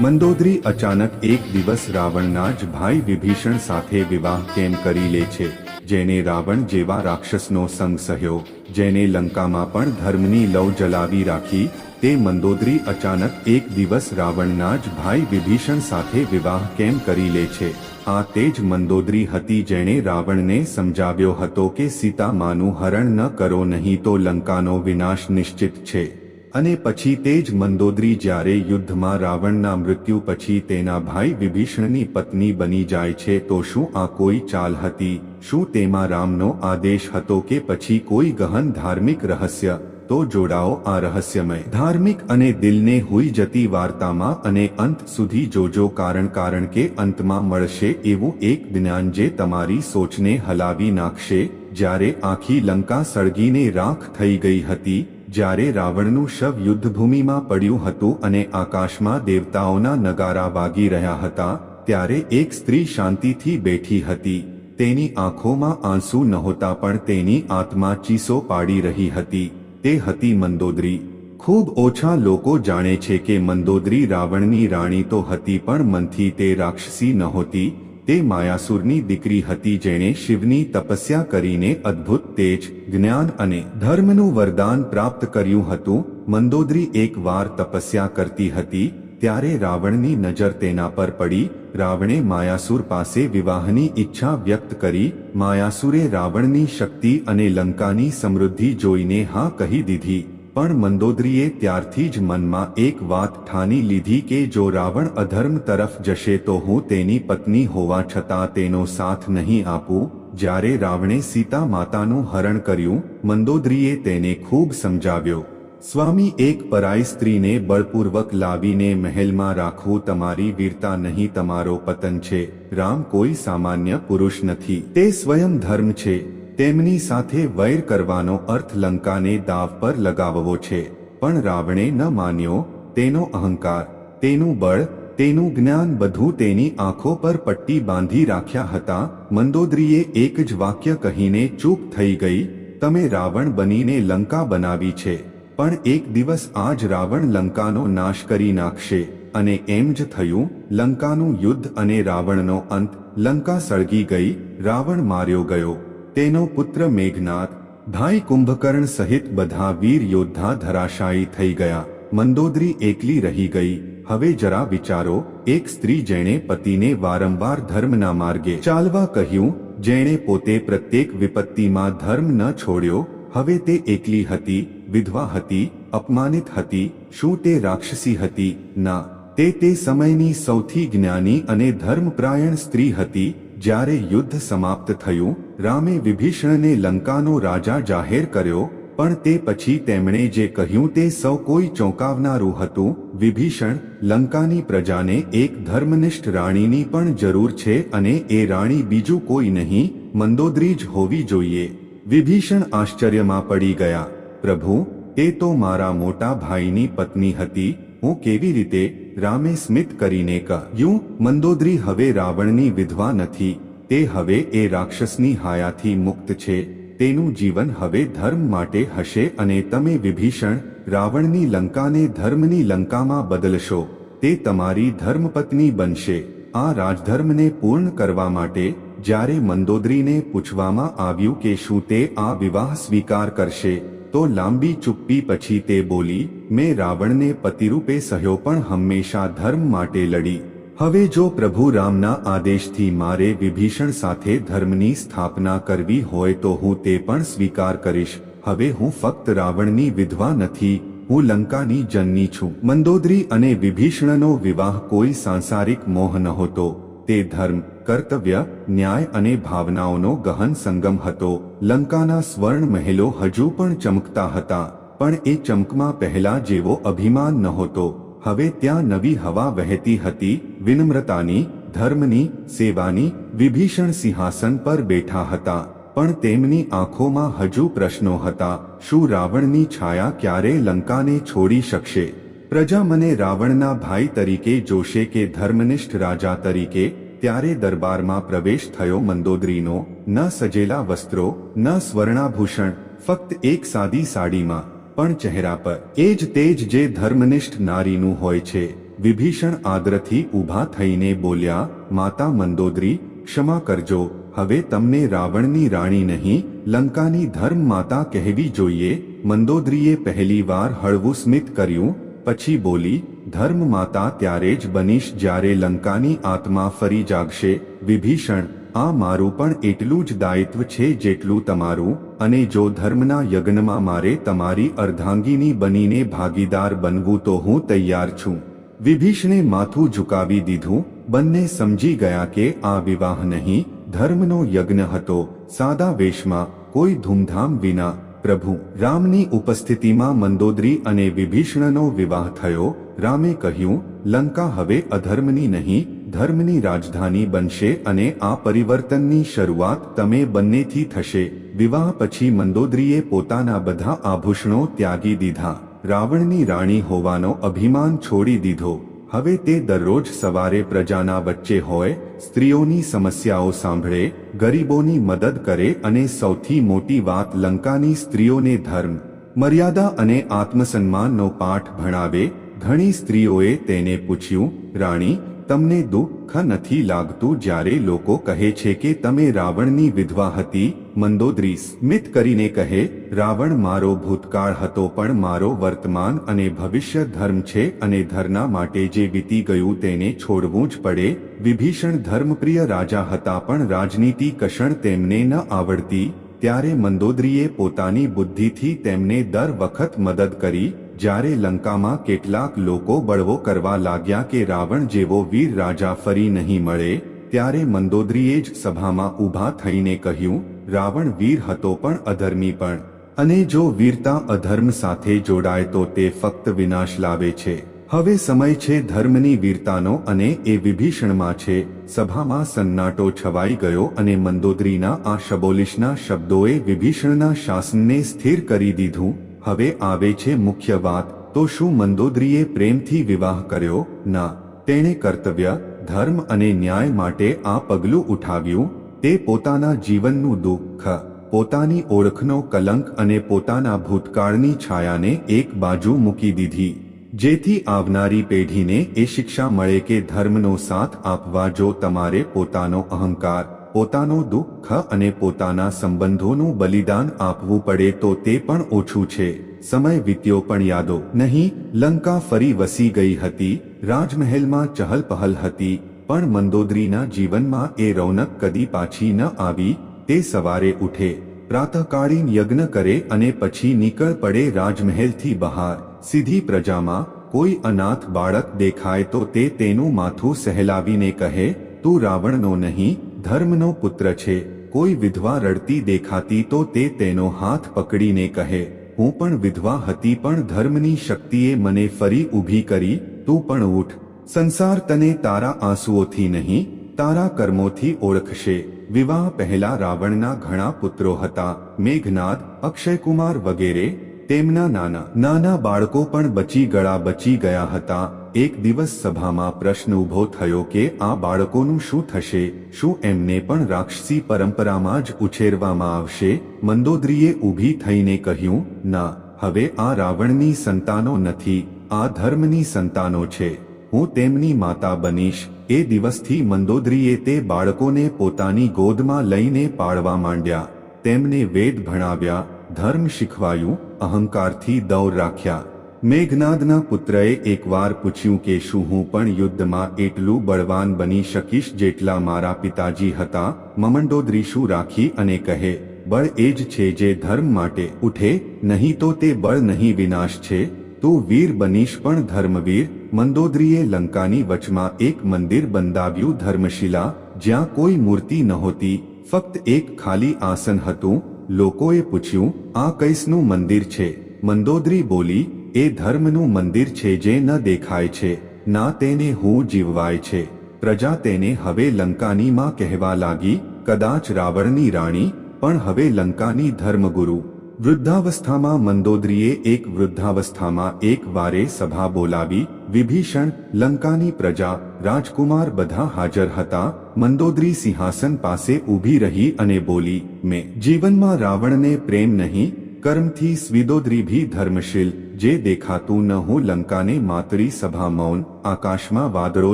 મંદોદરી અચાનક એક દિવસ રાવણના જ ભાઈ વિભીષણ સાથે વિવાહ કેમ કરી લે છે? જેને રાવણ જેવા રાક્ષસનો સંગ સહ્યો, જેને લંકામાં પણ ધર્મની લવ જલાવી રાખી, તે મંદોદરી અચાનક એક દિવસ રાવણના જ ભાઈ વિભીષણ સાથે વિવાહ કેમ કરી લે છે? આ તે જ મંદોદરી હતી જેણે રાવણને સમજાવ્યો હતો કે સીતા માનું હરણ ન કરો નહીં તો લંકાનો વિનાશ નિશ્ચિત છે. અને પછી તે જ મંદોદરી જ્યારે યુદ્ધમાં રાવણના મૃત્યુ પછી તેના ભાઈ વિભીષણની પત્ની બની જાય છે તો શું આ કોઈ ચાલ હતી? શું તેમાં રામનો આદેશ હતો કે પછી કોઈ ગહન ધાર્મિક રહસ્ય? તો જોડાઓ આ રહસ્યમય. ધાર્મિક અને દિલને હોઈ જતી વાર્તામાં અને અંત સુધી જોજો કારણ કારણ કે અંતમાં મળશે એવું એક જ્ઞાન જે તમારી સોચને હલાવી નાખશે. જ્યારે આખી લંકા સળગીને રાખ થઈ ગઈ હતી જ્યારે રાવણનું શવ યુદ્ધભૂમિમાં પડ્યું હતું અને આકાશમાં દેવતાઓના નગારા વાગી રહ્યા હતા, ત્યારે એક સ્ત્રી શાંતિથી બેઠી હતી. તેની આંખોમાં આંસુ નહોતા પણ તેની આત્મા ચીસો પાડી રહી હતી. તે હતી મંદોદરી. ખૂબ ઓછા લોકો જાણે છે કે મંદોદરી રાવણની રાણી તો હતી પણ મનથી તે રાક્ષસી નહોતી તે માયાસુરની દીકરી હતી જેણે શિવની તપસ્યા કરીને અદ્ભુત તેજ, જ્ઞાન અને ધર્મનું વરદાન પ્રાપ્ત કર્યું હતું. મંદોદરી એક વાર તપસ્યા કરતી હતી, ત્યારે રાવણની નજર તેના પર પડી. રાવણે માયાસુર પાસે વિવાહની ઈચ્છા વ્યક્ત કરી. માયાસુરે રાવણની શક્તિ અને લંકાની સમૃદ્ધિ જોઈને હા કહી દીધી. પણ મંદોદરીએ ત્યારથી જ મનમાં એક વાત ઠાની લીધી કે જો રાવણ અધર્મ તરફ જશે તો હું તેની પત્ની હોવા છતાં તેનો સાથ નહીં આપું. જ્યારે રાવણે સીતા માતાનું હરણ કર્યું, મંદોદરીએ તેને ખૂબ સમજાવ્યો. સ્વામી, એક પરાઈ સ્ત્રીને બળપૂર્વક લાવીને મહેલમાં રાખવું તમારી વીરતા નહીં, તમારો પતન છે. રામ કોઈ સામાન્ય પુરુષ નથી. તે સ્વયં ધર્મ છે. તેમની સાથે વૈર કરવાનો અર્થ લંકાને દાવ પર લગાવવો છે, પણ રાવણે ન માન્યો તેનો અહંકાર, તેનું બળ, તેનું જ્ઞાન બધું તેની આંખો પર પટ્ટી બાંધી રાખ્યા હતા. મંદોદરીએ એક જ વાક્ય કહીને ચૂપ થઈ ગઈ, તમે રાવણ બનીને લંકા બનાવી છે, પણ એક દિવસ આજ રાવણ લંકાનો નાશ કરી નાખશે. અને એમ જ થયું, લંકાનું યુદ્ધ અને રાવણનો અંત. લંકા સળગી ગઈ, રાવણ માર્યો ગયો. તેનો પુત્ર મેઘનાથ ભાઈ કુંભકર્ણ સહિત બધા વીર યોદ્ધા ધરાશાયી થઈ ગયા. મંદોદરી એકલી રહી ગઈ. હવે જરા વિચારો, એક સ્ત્રી જેણે પતિને વારંવાર ધર્મના માર્ગે ચાલવા કહ્યું, જેણે પોતે પ્રત્યેક વિપત્તિમાં ધર્મ ન છોડ્યો, હવે તે એકલી હતી, વિધવા હતી, અપમાનિત હતી, શું તે રાક્ષસી હતી? ના, તે તે સમયની સૌથી જ્ઞાની અને ધર્મપ્રાયણ સ્ત્રી હતી જ્યારે યુદ્ધ સમાપ્ત થયું, રામે વિભીષણને લંકાનો રાજા જાહેર કર્યો, પણ તે પછી તેમણે જે કહ્યું તે સૌ કોઈ ચોંકાવનારું હતું, વિભીષણ, લંકાની પ્રજાને એક ધર્મનિષ્ઠ રાણીની પણ જરૂર છે અને એ રાણી બીજું કોઈ નહીં, મંદોદરી જ હોવી જોઈએ. વિભીષણ આશ્ચર્યમાં પડી ગયા, પ્રભુ, તે તો મારા મોટા ભાઈની પત્ની હતી, હું કેવી રીતે રામે સ્મિત કરીને કહ્યું મંદોદરી હવે રાવણની વિધવા નથી. તે હવે એ રાક્ષસની હાયાથી મુક્ત છે. તેનું જીવન હવે ધર્મ માટે હશે અને તમે વિભીષણ, રાવણની લંકાને ધર્મની લંકામાં બદલશો. તે તમારી ધર્મપત્ની બનશે. આ રાજધર્મને પૂર્ણ કરવા માટે જ્યારે મંદોદરીને પૂછવામાં આવ્યું કે શું તે આ વિવાહ સ્વીકાર કરશે તો લાંબી ચુપ્પી પછી તે બોલી, મેં રાવણને પતિરૂપે સહ્યો પણ હંમેશા ધર્મ માટે લડી. હવે જો પ્રભુ રામના આદેશથી મારે વિભીષણ સાથે ધર્મની સ્થાપના કરવી હોય તો હું તે પણ સ્વીકાર કરીશ. હવે હું ફક્ત રાવણની વિધવા નથી, હું લંકાની જનની છું. મંદોદરી અને વિભીષણનો વિવાહ કોઈ સાંસારિક મોહ નહોતો. તે ધર્મ, કર્તવ્ય, ન્યાય અને ભાવનાઓનો ગહન સંગમ હતો. લંકાના સ્વર્ણ મહેલો હજુ પણ ચમકતા હતા, પણ એ ચમકમાં પહેલા જેવો અભિમાન નહોતો. હવે ત્યાં નવી હવા વહેતી હતી, વિનમ્રતાની, ધર્મની, સેવાની, વિભીષણ સિંહાસન પર બેઠા હતા. પણ તેમની આંખોમાં હજુ પ્રશ્નો હતા, શું રાવણની છાયા ક્યારે લંકાને છોડી શકશે? પ્રજા મને રાવણના ભાઈ તરીકે જોશે કે ધર્મનિષ્ઠ રાજા તરીકે ત્યારે દરબારમાં પ્રવેશ થયો મંદોદરીનો, ન સજેલા વસ્ત્રો, ન સ્વર્ણાભૂષણ, ફક્ત એક સાદી સાડીમાં, પણ ચહેરા પર. એ જ તેજ જે ધર્મનિષ્ઠ નારીનું હોય છે, વિભીષણ આદ્રથી ઊભા થઈને બોલ્યા, માતા મંદોદરી, ક્ષમા કરજો, હવે તમને રાવણની રાણી નહીં, લંકાની ધર્મ માતા કહેવી જોઈએ, મંદોદરીએ પહેલીવાર હળવું સ્મિત કર્યું પછી બોલી, ધર્મ માતા ત્યારે જ બનીશ જ્યારે લંકાની આત્મા ફરી જાગશે. વિભીષણ, આ મારું પણ એટલું જ દાયિત્વ છે જેટલું તમારું, અને જો ધર્મના યજ્ઞમાં મારે તમારી અર્ધાંગીની બનીને ભાગીદાર બનવું તો હું તૈયાર છું. વિભીષણે માથું ઝુકાવી દીધું. બંને સમજી ગયા કે આ વિવાહ નહીં, ધર્મનો યજ્ઞ હતો. સાદા વેશમાં, કોઈ ધૂમધામ વિના પ્રભુ, રામની ઉપસ્થિતિમાં મંદોદરી અને વિભીષણનો વિવાહ થયો, રામે કહ્યું, લંકા હવે અધર્મની નહીં, ધર્મની રાજધાની બનશે અને આ પરિવર્તનની શરૂઆત તમે બંનેથી થશે. વિવાહ પછી મંદોદરીએ પોતાના બધા આભૂષણો ત્યાગી દીધા. રાવણની રાણી હોવાનો અભિમાન છોડી દીધો. હવે તે દરરોજ સવારે પ્રજાના વચ્ચે હોય, સ્ત્રીઓની સમસ્યાઓ સાંભળે, ગરીબોની મદદ કરે અને સૌથી મોટી વાત લંકાની સ્ત્રીઓને ધર્મ, મર્યાદા અને આત્મસન્માનનો પાઠ ભણાવે, ઘણી સ્ત્રીઓએ તેને પૂછ્યું, રાણી તમને દુઃખ નથી લાગતું જ્યારે લોકો કહે છે કે તમે રાવણની વિધવા હતી? મંદોદરી સ્મિત કરીને કહે, રાવણ મારો ભૂતકાળ હતો પણ મારો વર્તમાન અને ભવિષ્ય ધર્મ છે અને ધરના માટે જે વીતી ગયું તેને છોડવું જ પડે. વિભીષણ ધર્મપ્રિય રાજા હતા પણ રાજનીતિ કષણ તેમને ન આવડતી. ત્યારે મંદોદરીએ પોતાની બુદ્ધિથી તેમને દર વખત મદદ કરી. જ્યારે લંકામાં કેટલાક લોકો બળવો કરવા લાગ્યા કે રાવણ જેવો વીર રાજા ફરી નહીં મળે, ત્યારે મંદોદરીએ જ સભામાં ઊભા થઈને કહ્યું, રાવણ વીર હતો પણ અધર્મી પણ. અને જો વીરતા અધર્મ સાથે જોડાય તો તે ફક્ત વિનાશ લાવે છે. હવે સમય છે ધર્મની વીરતાનો અને એ વિભીષણમાં છે. સભામાં સન્નાટો છવાઈ ગયો અને મંદોદરીના આ શબોલિશના શબ્દોએ વિભીષણના શાસનને સ્થિર કરી દીધું. હવે આવે છે મુખ્ય વાત, તો શું મંદોદરીએ પ્રેમથી વિવાહ કર્યો? ના. તેણે કર્તવ્ય, ધર્મ અને ન્યાય માટે આ પગલું ઉઠાવ્યું, તે પોતાના જીવનનું દુઃખ, પોતાની ઓળખનો કલંક અને પોતાના ભૂતકાળની છાયાને એક બાજુ મૂકી દીધી. જેથી આવનારી પેઢીને એ શિક્ષા મળે કે ધર્મનો સાથ આપવા જો તમારે પોતાનો અહંકાર પોતાનો દુઃખ અને પોતાના સંબંધોનું બલિદાન આપવું પડે તો તે પણ ઓછું છે. સમય વીત્યો પણ યાદો. નહીં, લંકા ફરી વસી ગઈ હતી, રાજમહેલમાં ચહલપહલ હતી, પણ મંદોદરીના જીવનમાં એ રૌનક કદી પાછી ન આવી, તે સવારે ઉઠે, પ્રાતઃકાળીન યજ્ઞ કરે અને પછી નીકળ પડે રાજમહેલથી બહાર. સીધી પ્રજામાં, કોઈ અનાથ બાળક દેખાય તો તે તેનું માથું સહેલાવીને કહે, તું રાવણનો નહીં ધર્મનો પુત્ર છે, કોઈ વિધવા રડતી દેખાતી તો તે તેનો હાથ પકડીને કહે, હું પણ વિધવા હતી પણ ધર્મની શક્તિએ મને ફરી ઊભી કરી, તું પણ ઉઠ. સંસાર તને તારા આંસુઓથી નહીં, તારા કર્મોથી ઓળખશે. વિવાહ પહેલા રાવણના ઘણા પુત્રો હતા, મેઘનાદ, અક્ષયકુમાર વગેરે તેમના નાના નાના બાળકો પણ બચી ગળા બચી ગયા હતા. એક દિવસ સભામાં પ્રશ્ન ઊભો થયો કે, આ બાળકોનું શું થશે? શું એમને પણ રાક્ષસી પરંપરામાં જ ઉછેરવામાં આવશે? મંદોદરીએ ઊભી થઈને કહ્યું, ના, હવે આ રાવણની સંતાનો નથી, આ ધર્મની સંતાનો છે. હું તેમની માતા બનીશ. એ દિવસથી મંદોદરીએ તે બાળકોને પોતાની ગોદમાં લઈને પાળવા માંડ્યા. તેમને વેદ ભણાવ્યા. ધર્મ શીખવાયું, અહંકારથી દૌર રાખ્યા. મેઘનાદના પુત્રએ એકવાર પૂછ્યું કે શું હું પણ યુદ્ધમાં એટલું બળવાન બની શકીશ જેટલા મારા પિતાજી હતા? મમંડોદરી શું રાખી અને કહે, બળ એ જ છે જે ધર્મ માટે ઉઠે, નહીં તો તે બળ નહીં વિનાશ છે. તું વીર બનીશ પણ ધર્મવીર. મંદોદરીએ લંકાની વચમાં એક મંદિર બંધાવ્યું ધર્મશિલા, જ્યાં કોઈ મૂર્તિ નહોતી, ફક્ત એક ખાલી આસન હતું. લોકોએ પૂછ્યું, આ કૈસનું મંદિર છે? મંદોદરી બોલી, એ ધર્મનું મંદિર છે જે ન દેખાય છે, ના તેને હું જીવવાય છે. પ્રજા તેને હવે લંકાનીમાં કહેવા લાગી, કદાચ રાવણની રાણી, પણ હવે લંકાની ધર્મગુરુ. વૃદ્ધાવસ્થામાં મંદોદરીએ એક વૃદ્ધાવસ્થામાં એક વારે સભા બોલાવી, વિભીષણ, લંકાની પ્રજા, રાજકુમાર બધા હાજર હતા, મંદોદરી સિંહાસન પાસે ઊભી રહી અને બોલી, મેં જીવનમાં રાવણને પ્રેમ નહીં, કર્મથી સ્વિદોદ્રી ભી ધર્મશીલ, જે દેખાતું ન હું લંકાને માતરી સભા મૌન, આકાશમાં વાદળો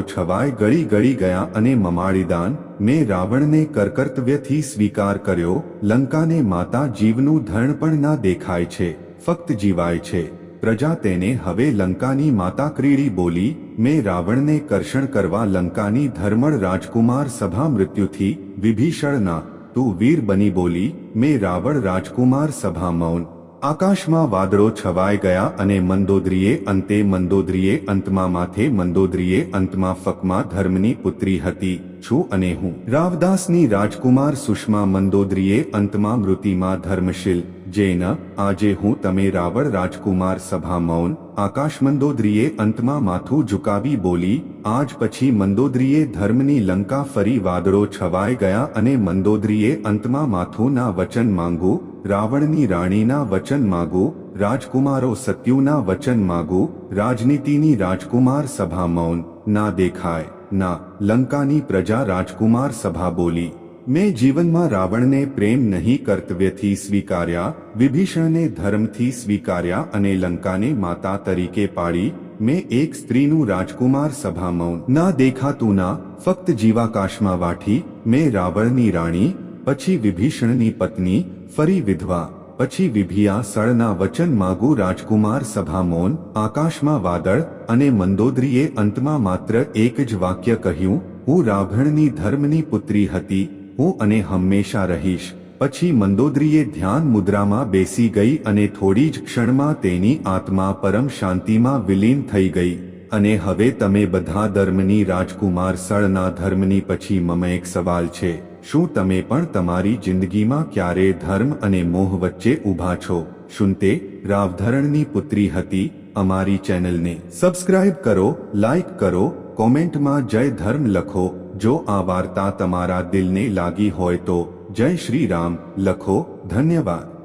છવાય ગળી ગળી ગયા અને મમાળીદાન મેં રાવણને કરકર્તવ્યથી સ્વીકાર કર્યો, લંકાને માતા જીવનું ધર્ણ પણ ના દેખાય છે, ફક્ત જીવાય છે. પ્રજા તેને હવે લંકાની માતા ક્રીડી બોલી, મેં રાવણને કર્ષણ કરવા લંકાની ધર્મળ રાજકુમાર સભા મૃત્યુથી વિભીષણના તું વીર બની બોલી, મેં રાવણ રાજકુમાર સભા મૌન આકાશમાં વાદળો છવાઈ ગયા અને મંદોદરીએ અંતે મંદોદરીએ અંતમાં માથે મંદોદરીએ અંતમાં ફકમાં ધર્મની પુત્રી હતી, છું અને હું. રાવદાસની રાજકુમાર સુષ્મા મંદોદરીએ અંતમાં મૃતિમાં ધર્મશીલ જેન આજે હું તમે રાવણ રાજકુમાર સભા મૌન, આકાશ મંદોદરીએ અંતમાં માથું ઝુકાવી બોલી, આજ પછી મંદોદરીએ ધર્મની લંકા ફરી વાદળો છવાઈ ગયા અને મંદોદરીએ અંતમાં માથુંના વચન માંગુ રાવણની રાણીના વચન માગુ રાજકુમારો સત્યુના વચન માગુ રાજનીતિની રાજકુમાર સભા મૌન ના દેખાય ના લંકાની પ્રજા રાજકુમાર સભા બોલી મેં જીવનમાં રાવણને પ્રેમ નહીં કર્તવ્યથી સ્વીકાર્યા વિભીષણને ધર્મથી સ્વીકાર્યા અને લંકાને માતા તરીકે પાડી મેં એક સ્ત્રીનું રાજકુમાર સભા મૌન ના દેખાતું ના ફક્ત જીવાકાશમાં વાઠી મેં રાવણની રાણી પછી વિભીષણની પત્ની ફરી વિધવા. પછી વિભિયા સળના વચન માગુ રાજકુમાર સભામોન આકાશમાં વાદળ અને મંદોદરીએ અંતમાં માત્ર એક જ વાક્ય કહ્યું, હું રાવણની ધર્મની પુત્રી હતી, હું અને હંમેશા રહીશ. પછી મંદોદરીએ ધ્યાન મુદ્રામાં બેસી ગઈ અને થોડી જ ક્ષણમાં તેની આત્મા પરમ શાંતિમાં વિલીન થઈ ગઈ. અને હવે તમે બધા ધર્મની રાજકુમાર સળના ધર્મની પછી મમ એક સવાલ છે. શું તમે પણ તમારી જિંદગીમાં ક્યારે ધર્મ અને મોહ વચ્ચે ઊભા છો? શું તે રાવધરણની પુત્રી હતી? અમારી ચેનલને સબસ્ક્રાઇબ કરો લાઈક કરો, કોમેન્ટમાં જય ધર્મ લખો. જો આ વાર્તા તમારા દિલને લાગી હોય તો જય શ્રી રામ લખો. ધન્યવાદ.